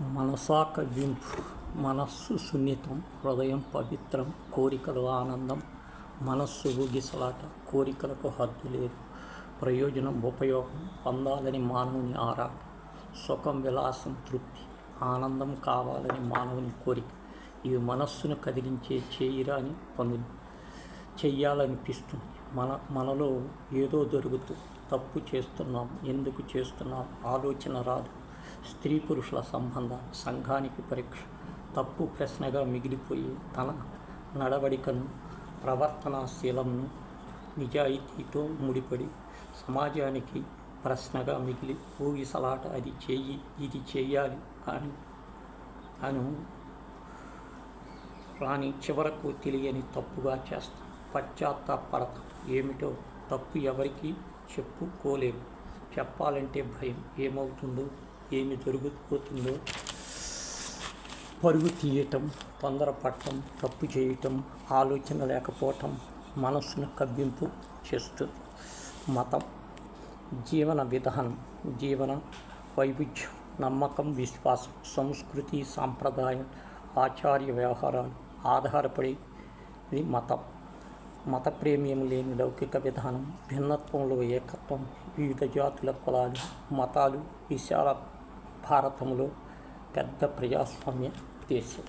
మనసాక వింపు మనస్సు సున్నితం హృదయం పవిత్రం కోరికలు ఆనందం మనస్సు ఊగిసలాట కోరికలకు హద్దు లేదు ప్రయోజనం ఉపయోగం పొందాలని మానవుని ఆరాట సుఖం విలాసం తృప్తి ఆనందం కావాలని మానవుని కోరిక ఇవి మనస్సును కదిలించే చేయిరాని పనులు చెయ్యాలనిపిస్తుంది. మన మనలో ఏదో జరుగుతూ తప్పు చేస్తున్నాం ఎందుకు చేస్తున్నాం ఆలోచన రాదు. స్త్రీ పురుషుల సంబంధ సంఘానికి పరీక్ష. తప్పు ప్రశ్నగా మిగిలిపోయి తన నడవడికను ప్రవర్తనాశీలంను నిజాయితీతో ముడిపడి సమాజానికి ప్రశ్నగా మిగిలి ఊగిసలాట అది చెయ్యి ఇది చేయాలి అని అను రాని చివరకు తెలియని తప్పుగా చేస్తాం. పశ్చాత్తాపడత ఏమిటో తప్పు ఎవరికి చెప్పుకోలేము చెప్పాలంటే భయం. ఏమవుతుందో ఏమి జరుగుతుందో. పరుగు తీయటం తొందరపడటం తప్పు చేయటం ఆలోచన లేకపోవటం మనస్సును కవ్వింపు చేస్తుంది మతం జీవన విధానం జీవన వైవిధ్యం నమ్మకం విశ్వాసం సంస్కృతి సాంప్రదాయం ఆచార్య వ్యవహారాలు ఆధారపడి మతం మత. ప్రేమియం లేని లౌకిక విధానం భిన్నత్వంలో ఏకత్వం వివిధ జాతుల కులాలు మతాలు విశాల భారతంలో పెద్ద ప్రజాస్వామ్య దేశం.